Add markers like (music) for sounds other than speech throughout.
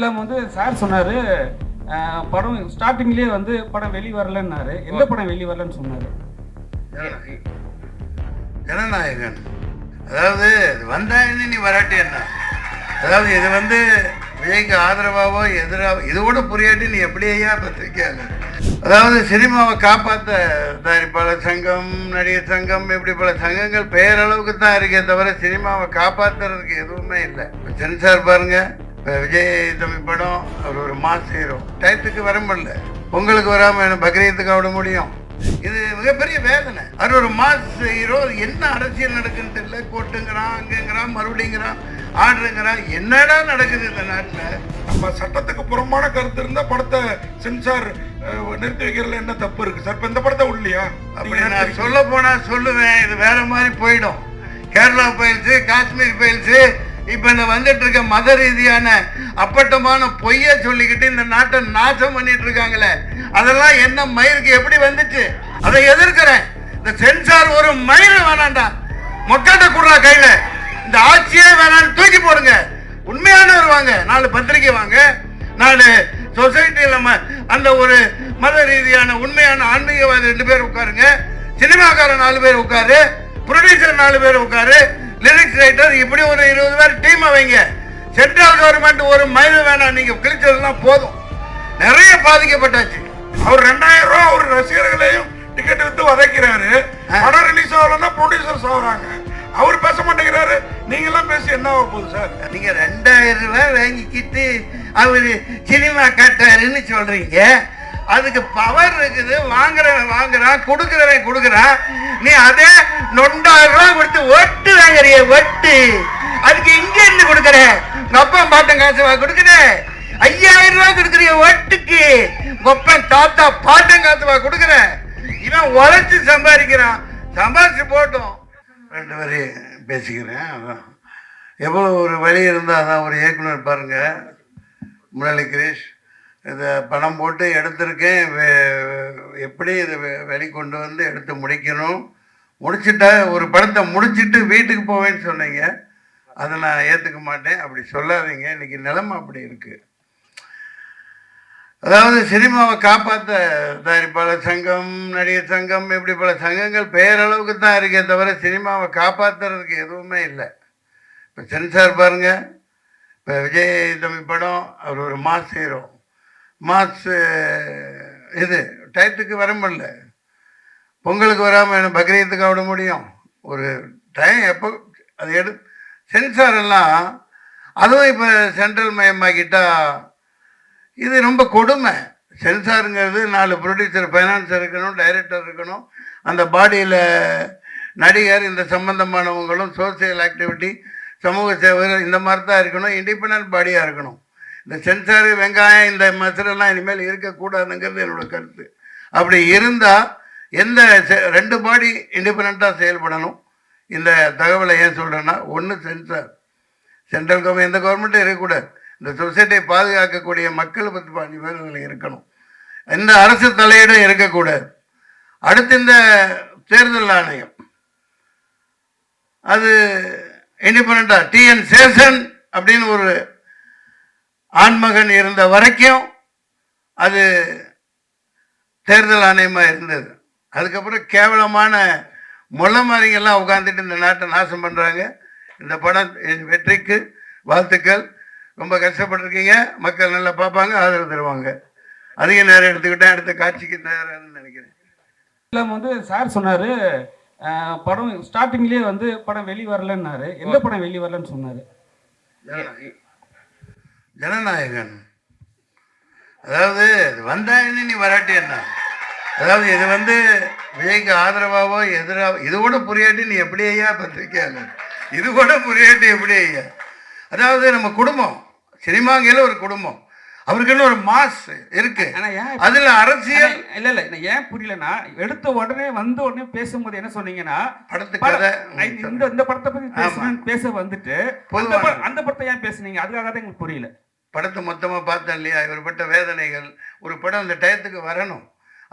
இல்லாம வந்து சார் சொன்னாரு படம் ஸ்டார்டிங்லேயே வந்து படம் வெளி வரலன்னாரு. எந்த படம் வெளி வரலன்னு சொன்னாரு? ஜனநாயகன். அதாவது வந்தாயின்னு நீ வராட்டி என்ன? அதாவது இது வந்து விஜய்க்கு ஆதரவாவோ எதிராவோ இது கூட புரியாட்டி நீ எப்படி ஐயா பத்திரிக்கையாளர் அதாவது சினிமாவை காப்பாற்ற தயாரிப்பாளர் சங்கம் நடிகர் சங்கம் இப்படி பல சங்கங்கள் பேரளவுக்கு தான் இருக்கே தவிர சினிமாவை காப்பாற்றுறதுக்கு எதுவுமே இல்லை. சென்சார் பாருங்க இப்போ விஜய் தம்பி படம் அவர் ஒரு மாஸ் ஹீரோ. டயத்துக்கு வர முடியல. பொங்கலுக்கு வராமல் என்ன பக்ரீத்துக்கு விட முடியும்? இது மிகப்பெரிய வேதனை. அது ஒரு மாஸ் ஹீரோ. என்ன அரசியல் நடக்குன்னு தெரியல. கோட்டுங்கிறான் அங்கங்கிறான் மறுபடிங்கிறான் ஆர்டருங்கிறான் என்னடா நடக்குது இந்த நாட்டில்? நம்ம சட்டத்துக்கு புறம்பான கருத்து இருந்தா படத்தை சென்சார் நிறுத்தி வைக்கிறதுல என்ன தப்பு இருக்கு? சார் இப்ப இந்த படத்தை உள்ளியா அப்படி நான் சொல்ல போனா சொல்லுவேன். இது வேற மாதிரி போயிடும். கேரளா பயில்ஸு காஷ்மீர் பயில்ஸு இப்போ இந்த வந்துட்டு இருக்க மத ரீதியான அப்பட்டமான பொய்ய சொல்லிக்கிட்டு இந்த நாட்டை நாசம் பண்ணிட்டு இருக்காங்களே. அதெல்லாம் என்ன மயிருக்கு எப்படி வந்துச்சு? அதை எதிர்க்கிறேன். இந்த சென்சார் ஒரு மயிர் வேணாண்டா. மொக்கட்ட கொடுறா கையில். இந்த ஆட்சியே வேணாம்னு தூக்கி போடுங்க. உண்மையானவர் வாங்க. நாலு பத்திரிக்கை வாங்க. நாலு சொசைட்டியில் நம்ம அந்த ஒரு மத ரீதியான உண்மையான ஆன்மீகவாதி ரெண்டு பேர் உட்காருங்க. சினிமாக்காரன் நாலு பேர் உட்காரு. ப்ரொடியூசர் நாலு பேர் உட்காரு. லிரிக்ஸ் ரைட்டர் இப்படி ஒரு இருபது பேர் டீமை வைங்க. சென்ட்ரல் கவர்மெண்ட் ஒரு மயில் வேணாம். நீங்க கிழிச்சதெல்லாம் போதும். நிறைய பாதிக்கப்பட்டாச்சு. அவர் ரெண்டாயிரம் ரூபாய் அவர் ரசிகர்களையும் டிக்கெட் வித்து வதைக்கிறாரு. படம் ரிலீஸ் ஆகலன்னா ப்ரொடியூசர்ஸ் ஆகுறாங்க. அவர் பேச மாட்டேங்கிறாரு. நீங்க எல்லாம் பேசி என்ன ஆக போகுது சார்? நீங்க ரெண்டாயிரம் ரூபாய் வாங்கிக்கிட்டு அவரு சினிமா காட்டாருன்னு சொல்றீங்க. அதுக்கு பவர் இருக்குது வாங்குறவன் வாங்குறான் கொடுக்குறவன் கொடுக்குறான். நீ அதே நொண்டாயிரம் ரூபாய் கொடுத்து ஒட்டு வாங்குறிய ஒட்டு. அதுக்கு இங்க இருந்து கொடுக்குற? உங்க அப்பா பாட்டன் காசு வா கொடுக்குற? ஐயாயிரம் ரூபாய் கொடுக்குறிய ஒட்டுக்கு. உங்க தாத்தா பாட்டன் காசு வா கொடுக்குற. இவன் உழைச்சு சம்பாதிக்கிறான். சம்பாதிச்சு போட்டோம். ரெண்டு வரி பேசிக்கிறேன். அதான். எவ்வளோ ஒரு வழி இருந்தால் தான் ஒரு இயக்குனர் பாருங்க. முரளி கிரீஷ். இதை பணம் போட்டு எடுத்திருக்கேன். எப்படி இதை வெ- வெளிக்கொண்டு வந்து எடுத்து முடிக்கணும்? முடிச்சிட்டா ஒரு படத்தை முடிச்சிட்டு வீட்டுக்கு போவேன்னு சொன்னீங்க. அதை நான் ஏற்றுக்க மாட்டேன். அப்படி சொல்லாதீங்க. இன்னைக்கு நிலைமை அப்படி இருக்குது அதாவது சினிமாவை காப்பாற்ற தயாரிப்பாளர் சங்கம் நடிகர் சங்கம் இப்படி பல சங்கங்கள் பேரளவுக்கு தான் இருக்கே தவிர சினிமாவை காப்பாற்றுறதுக்கு எதுவுமே இல்லை. இப்போ சென்சார் பாருங்க. இப்போ விஜய் தம்பி படம் அவர் ஒரு மாஸ் ஹீரோ. மாஸ் இது டயத்துக்கு வர முடியல. பொங்கலுக்கு வராமல் என்ன பக்ரீத்துக்கு விட முடியும்? ஒரு டைம் எப்போ அது எடு சென்சார் எல்லாம் அதுவும் இப்போ சென்ட்ரல் மயமாக்கிட்டா இது ரொம்ப கொடுமை. சென்சாருங்கிறது நாலு ப்ரொடியூசர் ஃபைனான்சர் இருக்கணும் டைரக்டர் இருக்கணும். அந்த பாடியில் நடிகர் இந்த சம்பந்தமானவங்களும் சோசியல் ஆக்டிவிட்டி சமூக சேவகர் இந்த மாதிரி தான் இருக்கணும் இண்டிபெண்ட் பாடியாக இருக்கணும். இந்த சென்சார் வெங்காயம் இந்த மசுரெல்லாம் இனிமேல் இருக்கக்கூடாதுங்கிறது என்னோட கருத்து. அப்படி இருந்தால் எந்த செ- ரெண்டு பாடி இண்டிபெண்ட்டாக செயல்படணும். இந்த தகவலை ஏன் சொல்கிறேன்னா ஒன்று சென்சார். சென்ட்ரல் கவர்மெண்ட் எந்த கவர்மெண்ட்டும் இருக்கக்கூடாது. இந்த சொசைட்டியை பாதுகாக்கக்கூடிய மக்கள் பற்றி நிபந்தனைகள் இருக்கணும். எந்த அரசு தலையீடும் இருக்கக்கூடாது. அடுத்து இந்த தேர்தல் ஆணையம். அது இண்டிபெண்ட்டாக டிஎன் சேஷன் அப்படின்னு ஒரு ஆண்மகன் இருந்த வரைக்கும் அது தேர்தல் ஆணையமாக இருந்தது. அதுக்கப்புறம் கேவலமான முள்ள மாதிரிங்கெல்லாம் உட்காந்துட்டு இந்த நாட்டை நாசம் பண்ணுறாங்க இந்த படம் வெற்றிக்கு வாழ்த்துக்கள். ரொம்ப கஷ்டப்பட்டிருக்கீங்க. மக்கள் நல்லா பார்ப்பாங்க ஆதரவு தருவாங்க. அதிக நேரம் எடுத்துக்கிட்டேன். அடுத்த காட்சிக்கு தயாராகுன்னு நினைக்கிறேன். இல்லாம வந்து சார் சொன்னாரு படம் ஸ்டார்டிங்லேயே வந்து படம் வெளி வரலன்னாரு. எந்த படம் வெளி வரலன்னு சொன்னாரு? ஜனநாயகன். அதாவது வந்தாயின்னு நீ வராட்டி என்ன? அதாவது இது வந்து விஜய்க்கு ஆதரவாவோ எதிராவோ இது கூட புரியாட்டி நீ எப்படி ஐயா பத்திரிக்கையாளர் இது கூட புரியாட்டி எப்படி ஐயா? அதாவது நம்ம குடும்பம் சினிமாங்கையில் ஒரு குடும்பம். அவருக்குன்னு ஒரு மாஸ் இருக்கு. அதுல அரசியல் இல்ல இல்ல ஏன் புரியலன்னா எடுத்த உடனே வந்த உடனே பேசும்போது என்ன சொன்னீங்கன்னா படத்து படம், கதை ஐ- இந்த படத்தை பத்தி பேச வந்துட்டு அந்த படத்தை ஏன் பேசுனீங்க? அதுக்காக தான் எங்களுக்கு புரியல. படத்தை மொத்தமாக பார்த்தேன் இல்லையா? இவர் பட்ட வேதனைகள். ஒரு படம் அந்த டயத்துக்கு வரணும்.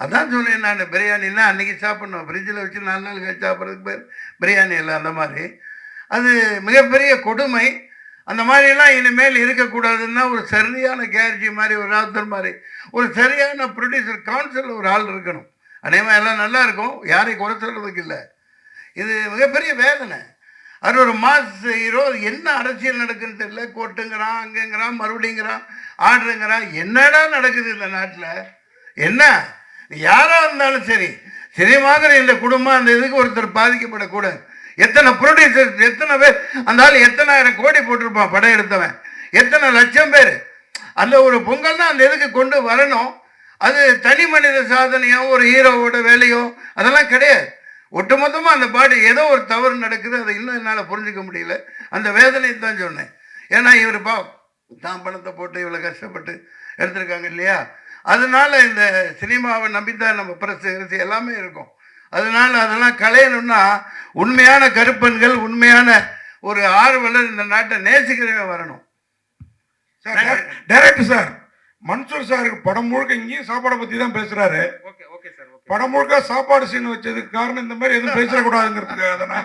அதான் சொன்னேன் நான் பிரியாணின்னா அன்றைக்கி சாப்பிட்ணும். ஃப்ரிட்ஜில் வச்சு நாலு நாள் கழிச்சு சாப்பிட்றதுக்கு பேர் பிரியாணி இல்லை அந்த மாதிரி. அது மிகப்பெரிய கொடுமை. அந்த மாதிரிலாம் இனிமேல் இருக்கக்கூடாதுன்னா ஒரு சரியான கேர்ஜி மாதிரி ஒரு ஆத்தர் மாதிரி ஒரு சரியான ப்ரொடியூசர் கவுன்சில் ஒரு ஆள் இருக்கணும். அதே மாதிரி எல்லாம் நல்லா இருக்கும். யாரையும் குறை சொல்கிறதுக்கு இல்லை. இது மிகப்பெரிய வேதனை. அது ஒரு மாஸ் ஹீரோ என்ன அரசியல் நடக்குன்னு தெரியல. கோட்டுங்கிறான் அங்கங்கிறான் மறுபடிங்கிறான் ஆர்டருங்கிறான். என்னடா நடக்குது இந்த நாட்டில்? என்ன? யாராக இருந்தாலும் சரி சினிமாங்கிற இந்த குடும்பம் அந்த இதுக்கு ஒருத்தர் பாதிக்கப்படக்கூடாது. எத்தனை ப்ரொடியூசர் எத்தனை பேர் அந்த ஆள் எத்தனாயிரம் கோடி போட்டிருப்பான் படம் எடுத்தவன். எத்தனை லட்சம் பேர். அந்த ஒரு பொங்கல் தான் அந்த இதுக்கு கொண்டு வரணும். அது தனி மனித சாதனையோ ஒரு ஹீரோவோட வேலையோ அதெல்லாம் கிடையாது. ஒட்டுமொத்தமாக அந்த பாடி ஏதோ ஒரு தவறு நடக்குது அதை இன்னும் என்னால் புரிஞ்சுக்க முடியல. அந்த வேதனையை தான் சொன்னேன். ஏன்னா இவர் பா தான் பணத்தை போட்டு இவ்வளோ கஷ்டப்பட்டு எடுத்திருக்காங்க இல்லையா? அதனால இந்த சினிமாவை நம்பித்தான் நம்ம பிரஸ் கிரஸ் எல்லாமே இருக்கும். அதனால அதெல்லாம் களையணும்னா உண்மையான கருப்பன்கள் உண்மையான ஒரு ஆர்வலர் இந்த நாட்டை நேசிக்கிறவன் வரணும். சார் டைரக்டர் சார் மன்சூர் சாருக்கு படம் முழுக்க இங்கேயும் சாப்பாடை பத்தி தான் பேசுறாரு. Okay okay sir okay. படம் முழுக்க சாப்பாடு சீன் வச்சதுக்கு காரணம் இந்த மாதிரி எதுவும் பேசிடக்கூடாதுங்கிறதுக்காக தானே?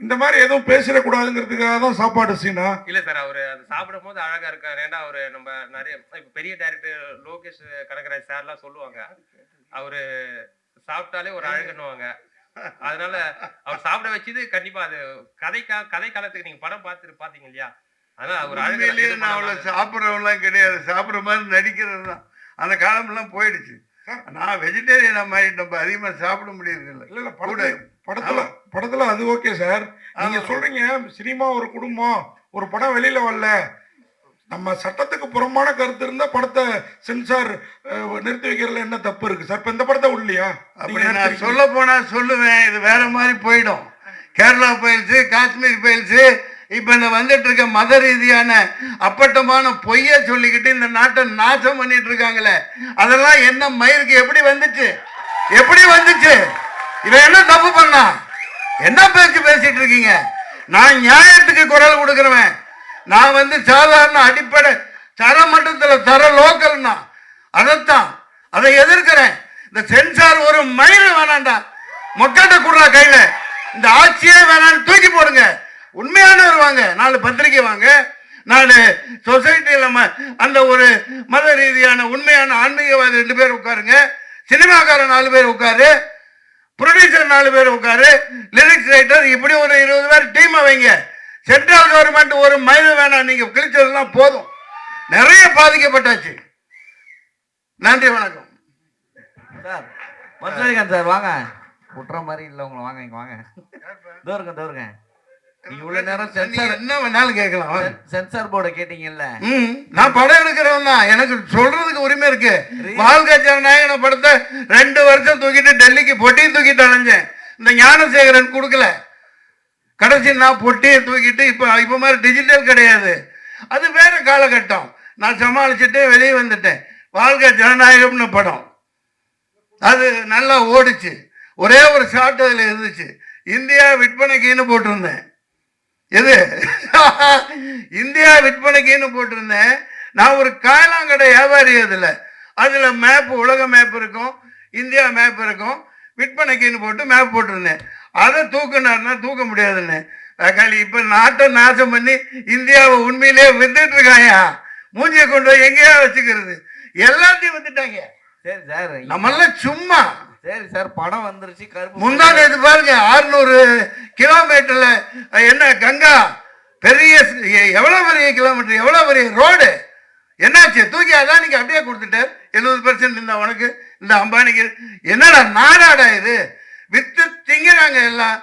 இந்த மாதிரி எதுவும் பேசிடக்கூடாதுங்கிறதுக்காக தான் சாப்பாடு சீனா இல்ல சார் அவரு அது சாப்பிடும் போது அழகா இருக்காரு. ஏன்னா அவரு நம்ம நிறைய இப்ப பெரிய டைரக்டர் லோகேஷ் கனகராஜ் சார்லாம் சொல்லுவாங்க. அவரு சாப்பிட்டாலே ஒரு அழகுன்னுவாங்க. அதனால அவர் சாப்பிட வச்சது கண்டிப்பா அது கதை கா- கதை காலத்துக்கு நீங்க படம் பார்த்துட்டு பாத்தீங்க இல்லையா? அவர் உண்மையிலேயே நான் அவ்வளோ சாப்பிட்றவெல்லாம் கிடையாது. சாப்பிட்ற மாதிரி நடிக்கிறது தான். அந்த காலமெல்லாம் போயிடுச்சு. நான் வெஜிடேரியனாக மாறிட்டு நம்ம அதிகமாக சாப்பிட முடியறது இல்லை இல்ல படத்துல படத்துல படத்துல அது ஓகே சார் நீங்க சொல்றீங்க சினிமா ஒரு குடும்பம். ஒரு படம் வெளியில வரல. நம்ம சட்டத்துக்கு புறம்பான கருத்து இருந்தா படத்தை சென்சார் நிறுத்தி வைக்கிறதுல என்ன தப்பு இருக்கு? சார் இப்ப இந்த படத்தை உள்ளியா அப்படி நான் சொல்ல போனா சொல்லுவேன். இது வேற மாதிரி போயிடும். கேரளா பயில்ஸு காஷ்மீர் பயில்ஸு இப்போ இந்த வந்துட்டு இருக்க மத ரீதியான அப்பட்டமான பொய்ய சொல்லிக்கிட்டு இந்த நாட்டை நாசம் பண்ணிட்டு இருக்காங்களே. அதெல்லாம் என்ன மயிருக்கு எப்படி வந்துச்சு? எப்படி வந்துச்சு? இவன் என்ன தப்பு பண்ணா? என்ன பேச்சு பேசிட்டு இருக்கீங்க? நான் நியாயத்துக்கு குரல் கொடுக்குறவன். நான் வந்து சாதாரண அடிப்படை தர மட்டத்தில் தர லோக்கல்னா அதைத்தான் அதை எதிர்க்கிறேன். இந்த சென்சார் ஒரு மயில் வேணாண்டா. மொக்கட்ட குடுறா கையில. இந்த ஆட்சியே வேணான்னு உண்மையானவர் வாங்க. நாலு பத்திரிக்கை வாங்க. நாலு சொசைட்டியில் அந்த ஒரு மத ரீதியான உண்மையான ஆன்மீகவாதி ரெண்டு பேர் உட்காருங்க. சினிமாக்காரன் நாலு பேர் உட்காரு. ப்ரொடியூசர் நாலு பேர் உட்காரு. லிரிக்ஸ் ரைட்டர் இப்படி ஒரு இருபது பேர் டீமை வைங்க. சென்ட்ரல் கவர்மெண்ட் ஒரு மயில் வேணாம். நீங்க கிழிச்சதுலாம் போதும். நிறைய பாதிக்கப்பட்டாச்சு. நன்றி வணக்கம். சார் மதுரிகாந்த் சார் வாங்க. குட்டுற மாதிரி இல்லை உங்களை. வாங்க இங்கே வாங்க. தோருங்க தோருங்க. இவ்வளவு நேரம் சென்சார் என்ன வேணாலும் கேட்கலாம். சென்சார் போர்டை கேட்டீங்கல்ல? நான் படம் எடுக்கிறவன் தான். எனக்கு சொல்றதுக்கு உரிமை இருக்கு. வாழ்க்கை ஜனநாயகன படத்தை ரெண்டு வருஷம் தூக்கிட்டு டெல்லிக்கு பொட்டியும் தூக்கிட்டு அலைஞ்சேன். இந்த ஞானசேகரன் கொடுக்கல. கடைசி நான் பொட்டியை தூக்கிட்டு இப்போ இப்போ மாதிரி டிஜிட்டல் கிடையாது. அது வேற காலகட்டம். நான் சமாளிச்சுட்டு வெளியே வந்துட்டேன். வாழ்க்கை ஜனநாயகம்னு படம். அது நல்லா ஓடிச்சு. ஒரே ஒரு ஷாட் அதில் இருந்துச்சு. இந்தியா விற்பனைக்குன்னு போட்டிருந்தேன். எது? இந்தியா விற்பனைக்குன்னு போட்டிருந்தேன். நான் ஒரு காயலாங்கடை வியாபாரி அதில். அதில் மேப் உலக மேப் இருக்கும் இந்தியா மேப் இருக்கும். விற்பனைக்குன்னு போட்டு மேப் போட்டிருந்தேன். அதை தூக்குனாருன்னா தூக்க முடியாதுன்னு. தக்காளி இப்போ நாட்டை நாசம் பண்ணி இந்தியாவை உண்மையிலேயே வித்துட்டு இருக்காயா? மூஞ்சியை கொண்டு போய் எங்கேயா வச்சுக்கிறது? எல்லாத்தையும் வித்துட்டாங்க. சரி சார். நம்மெல்லாம் சும்மா சரி சார் படம் வந்துருச்சு கருப்பு முந்தா நேத்து பாருங்க ஆறுநூறு கிலோமீட்டர்ல என்ன கங்கா பெரிய ஸ்- எ- எவ்வளவு பெரிய கிலோமீட்டர் எவ்வளவு பெரிய ரோடு என்னாச்சு? தூக்கி அதான் நீங்க அப்படியே கொடுத்துட்டார். எழுபது பெர்சன்ட் இந்த உனக்கு இந்த அம்பானிக்கு. என்னடா நாடாடா இது? வித்து திங்கிறாங்க எல்லாம்.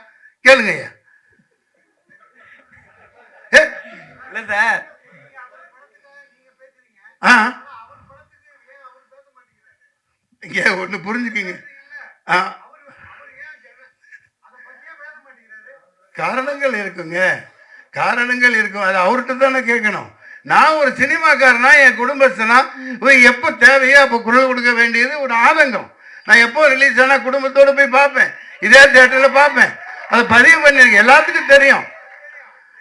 கேளுங்க ஐயா. இல்ல சார். ஆ. இங்க ஒண்ணு புரிஞ்சுக்குங்க. காரணங்கள் இருக்குங்க. காரணங்கள் இருக்கும். அது அவர்கிட்ட தானே கேட்கணும். நான் ஒரு சினிமாக்காரனா என் குடும்பஸ்தனா எப்போ தேவையோ அப்போ குரல் கொடுக்க வேண்டியது ஒரு ஆதங்கம். நான் எப்போ ரிலீஸ் ஆனால் குடும்பத்தோடு போய் பார்ப்பேன். இதே தேட்டரில் பார்ப்பேன். அதை பதிவு பண்ணிருக்கேன் எல்லாத்துக்கும் தெரியும்.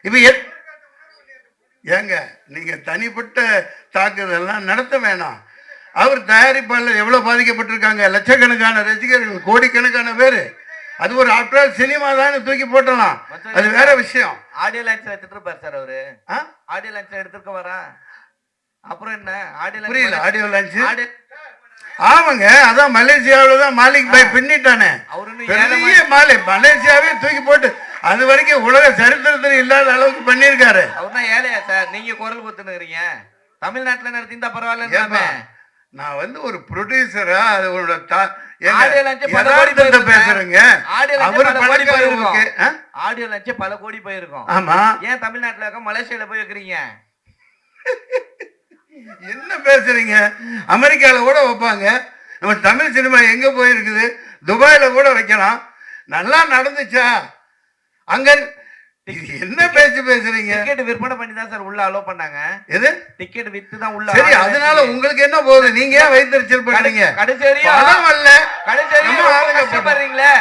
இப்போ எத் ஏங்க நீங்கள் தனிப்பட்ட தாக்குதல்லாம் நடத்த வேணாம். அவர் தயாரிப்பாளர் எவ்வளோ பாதிக்கப்பட்டிருக்காங்க? லட்சக்கணக்கான ரசிகர்கள் கோடிக்கணக்கான பேர். அது ஒரு ஆஃப்டர் சினிமா தானே தூக்கி போட்டலாம். அது வேற விஷயம். ஆடியோ லான்ச்ல எடுத்துட்டு இருப்பாரு சார் அவரு? ஆடியோ லான்ச்ல எடுத்துருக்க வரா அப்புறம் என்ன? ஆடியோ புரியல ஆடியோ லான்ச் ஆமாங்க அதான் மலேசியாவில் தான் மாலிக் பாய் பின்னிட்டானே. அவரு பெரிய மாலை மலேசியாவே தூக்கி போட்டு அது வரைக்கும் உலக சரித்திரத்தில் இல்லாத அளவுக்கு பண்ணியிருக்காரு. அவர்னா ஏழையா சார்? நீங்க குரல் கொடுத்துனுக்குறீங்க தமிழ்நாட்டுல நடத்திருந்தா பரவாயில்ல நான் வந்து ஒரு ப்ரொடியூசரா அதோட தா- ஏங்க, ஆடியோ லான்ச் பல கோடி யதார்த்தத்தை போயிருக்கும். பேசுறேங்க. ஆடியோ அவரு பல கோடி போயிருக்கும். ஆமா. ஏன் தமிழ்நாட்டுல இருக்க மலேசியால போய் வைக்கிறீங்க? (laughs) என்ன பேசுறீங்க? அமெரிக்கால கூட வைப்பாங்க. நம்ம தமிழ் சினிமா எங்க போயிருக்குது? துபாயில கூட வைக்கலாம். நல்லா நடந்துச்சா? அங்க என்ன பேச்சு பேசுறீங்க? டிக்கெட் விற்பனை பண்ணி தான் சார் உள்ள அலோ பண்ணாங்க. எது? டிக்கெட் வித்து தான் உள்ள சரி அதனால. உங்களுக்கு என்ன போகுது? நீங்க ஏன் வைத்தறிச்சல் பண்றீங்க கடைசி வரையும் படம் வரல கடைசி வரையும் நம்ம ரொம்ப ஆளுங்க கஷ்டப்படுறீங்களே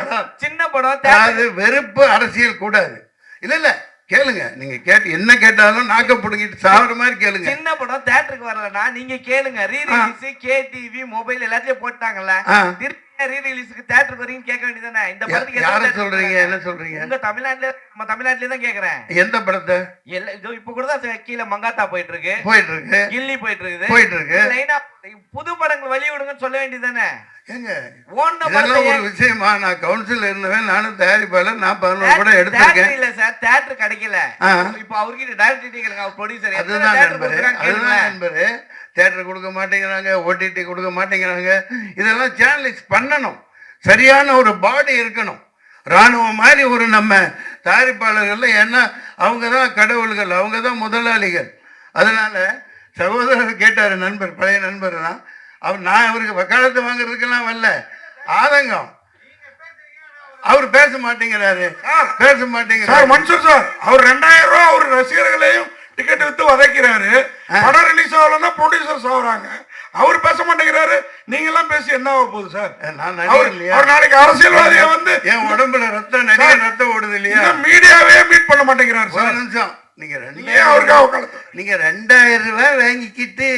அதான். சின்ன படம் அதாவது வெறுப்பு அரசியல் கூடாது. இல்ல இல்ல. கேளுங்க. நீங்க கேட்டு என்ன கேட்டாலும் நாக்க புடுங்கிட்டு சாவற மாதிரி கேளுங்க. சின்ன படம் தியேட்டருக்கு வரலனா நீங்க கேளுங்க. Re release K TV mobile எல்லாத்தையும் போட்டாங்கல்ல. திருப்பி ரீ ரிலீஸ்க்கு தியேட்டருக்கு வரீங்க கேட்க வேண்டியதானே இந்த படத்துக்கு யார சொல்றீங்க? என்ன சொல்றீங்க? உங்க தமிழ்நாட்டுல நம்ம தமிழ்நாட்டுல தான் கேக்குறேன் எந்த படத்தை? எல்லா இதோ இப்ப கூட தான் கீழே மங்காத்தா போயிட்டு இருக்கு போயிட்டு இருக்கு கில்லி போயிட்டு இருக்குது போயிட்டு இருக்கு லைனா புது படங்கள் வெளிய விடுங்கன்னு சொல்ல வேண்டியதானே ஏங்க இதெல்லாம் ஒரு விஷயமா நான் கவுன்சில் இருந்தவன் நானும் தயாரிப்பாளர் நான் பதினோரு கூட எடுத்திருக்கேன். இல்ல சார் தியேட்டர் கிடைக்கல. இப்போ அவர்கிட்ட டைரக்டர் கேளுங்க அவர் ப்ரொடியூசர் அதுதான் நண்பரு அதுதான் நண்பரு. தேட்டர் கொடுக்க மாட்டேங்கிறாங்க ஓடிடி கொடுக்க மாட்டேங்கிறாங்க. இதெல்லாம் சேனலைஸ் பண்ணணும். சரியான ஒரு பாடி இருக்கணும். ராணுவம் மாதிரி ஒரு நம்ம தயாரிப்பாளர்கள் ஏன்னா அவங்க தான் கடவுள்கள் அவங்க தான் முதலாளிகள். அதனால சகோதரர் கேட்டார் நண்பர் பழைய நண்பர் தான் அவர் நான் அவருக்கு வக்காலத்து வாங்குறதுக்கெல்லாம் வரல. ஆதங்கம். அவர் பேச மாட்டேங்கிறாரு. பேச மாட்டேங்கிறாரு. மன்சூர் சார் அவர் ரெண்டாயிரம் ரூபாய் அவர் ரசிகர்களையும் டிக்கெட் வித்து வதைக்கிறாரு. படம் ரிலீஸ் ஆகலன்னா ப்ரொடியூசர்ஸ் ஆகுறாங்க. அவர் பேச மாட்டேங்கிறாரு. நீங்க எல்லாம் பேசி என்ன ஆக போகுது சார்? நான் அவர் நாளைக்கு அரசியல்வாதியை வந்து என் உடம்புல ரத்தம் நிறைய ரத்தம் ஓடுது இல்லையா? மீடியாவே மீட் பண்ண மாட்டேங்கிறாரு சார். நிமிஷம். நீங்க ரெண்டாயிரம் நீங்க ரெண்டாயிரம் ரூபாய் வாங்கிக்கிட்டு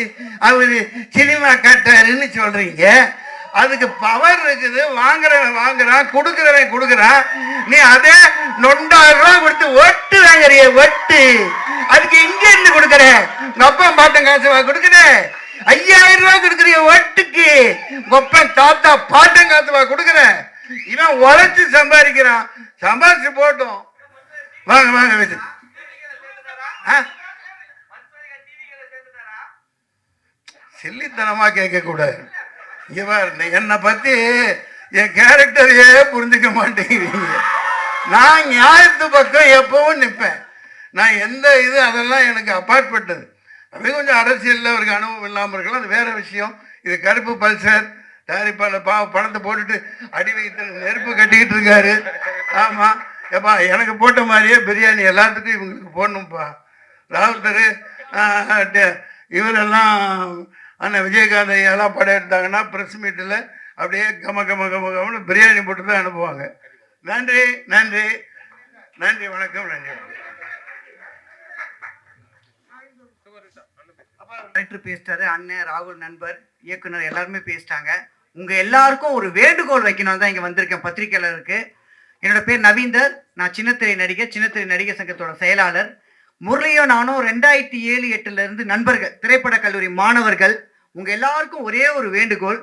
அவரு சினிமா காட்டாருன்னு சொல்றீங்க. அதுக்கு பவர் இருக்குது. வாங்குறவன் வாங்குறான் கொடுக்குறவன் கொடுக்குறான். நீ அதே நொண்டாயிரம் ரூபாய் கொடுத்து ஒட்டு வாங்குறிய ஒட்டு. அதுக்கு இங்க இருந்து கொடுக்குற? உங்க அப்பா பாட்டன் காசு வா ஐயாயிரம் ரூபாய் கொடுக்குறிய ஒட்டுக்கு. உங்க தாத்தா பாட்டன் காசு வா கொடுக்குற. இவன் உழைச்சு சம்பாதிக்கிறான். சம்பாதிச்சு போட்டோம். வாங்க வாங்க வீட்டு சில்லித்தனமா கேட்க கூடாது இங்க என்னை பத்தி என் கேரக்டரையே புரிஞ்சுக்க மாட்டேங்கிறீங்க. நான் நியாயத்து பக்கம் எப்பவும் நிற்பேன் நான் எந்த இது அதெல்லாம் எனக்கு அப்பாற்பட்டது அது கொஞ்சம் அரசியலில் அவருக்கு அனுபவம் இல்லாமல் இருக்கலாம். அது வேற விஷயம். இது கருப்பு பல்சர். தயாரிப்பாளர் பா பணத்தை போட்டுட்டு அடி வைத்து நெருப்பு கட்டிக்கிட்டு இருக்காரு. ஆமாம் எப்பா எனக்கு போட்ட மாதிரியே பிரியாணி எல்லாத்துக்கும் இவங்களுக்கு போடணும்ப்பா ராவுத்தர் இவரெல்லாம் அண்ணன் விஜயகாந்த் ஐயாலாம் படம் எடுத்தாங்கன்னா ப்ரெஸ் மீட்டில் அப்படியே கம கம கம கமனு பிரியாணி போட்டு தான் அனுப்புவாங்க. நன்றி நன்றி. நன்றி வணக்கம் நன்றி டைரக்டர் பேசிட்டாரு அண்ணன் ராகுல் நண்பர் இயக்குனர் எல்லாருமே பேசிட்டாங்க. உங்கள் எல்லாருக்கும் ஒரு வேண்டுகோள் வைக்கணும் தான் இங்கே வந்திருக்கேன் பத்திரிகையாளருக்கு. என்னோட பேர் நவீந்தர் நான் சின்னத்திரை நடிகர் சின்னத்திரை நடிகர் சங்கத்தோட செயலாளர். முரளியோ நானும் ரெண்டாயிரத்தி ஏழு எட்டுல இருந்து நண்பர்கள் திரைப்பட கல்லூரி மாணவர்கள் உங்க எல்லாருக்கும் ஒரே ஒரு வேண்டுகோள்.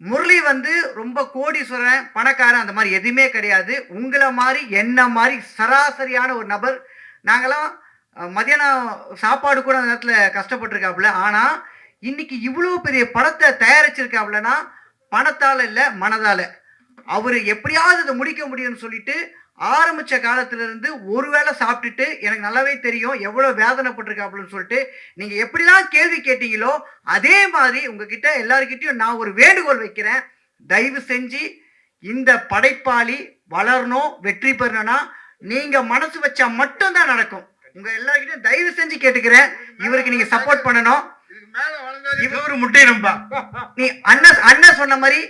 முரளி வந்து ரொம்ப கோடீஸ்வரன் பணக்காரன் அந்த மாதிரி எதுவுமே கிடையாது. உங்களை மாதிரி என்ன மாதிரி சராசரியான ஒரு நபர். நாங்களாம் மதியானம் சாப்பாடு கூட அந்த நேரத்தில் கஷ்டப்பட்டிருக்காப்புல. ஆனால் இன்னைக்கு இவ்வளோ பெரிய படத்தை தயாரிச்சிருக்காப்புலன்னா பணத்தால் இல்லை மனதால். அவர் எப்படியாவது இதை முடிக்க முடியும்னு சொல்லிட்டு ஆரம்பிச்ச காலத்துல இருந்து ஒருவேளை சாப்பிட்டுட்டு எனக்கு நல்லாவே தெரியும் எவ்வளவு வேதனைப்பட்டிருக்காப்புலன்னு சொல்லிட்டு நீங்க எப்படிலாம் கேள்வி கேட்டீங்களோ அதே மாதிரி உங்ககிட்ட எல்லாருக்கிட்டையும் நான் ஒரு வேண்டுகோள் வைக்கிறேன். தயவு செஞ்சு இந்த படைப்பாளி வளரணும் வெற்றி பெறணும்னா நீங்க மனசு வச்சா மட்டும்தான் நடக்கும். உங்க எல்லாருக்கிட்டையும் தயவு செஞ்சு கேட்டுக்கிறேன். இவருக்கு நீங்க சப்போர்ட் பண்ணணும். இவரு முட்டிடும்பா நீ அண்ணன் அண்ணன் சொன்ன மாதிரி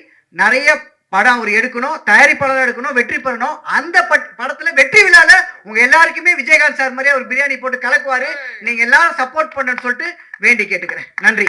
நிறைய படம் அவர் எடுக்கணும் தயாரிப்பாளர் எடுக்கணும் வெற்றி பெறணும். அந்த பட்- படத்துல வெற்றி விழால உங்க எல்லாருக்குமே விஜயகாந்த் சார் மாதிரியே ஒரு பிரியாணி போட்டு கலக்குவாரு. நீங்க எல்லாரும் சப்போர்ட் பண்ணுன்னு சொல்லிட்டு வேண்டி கேட்டுக்கிறேன். நன்றி.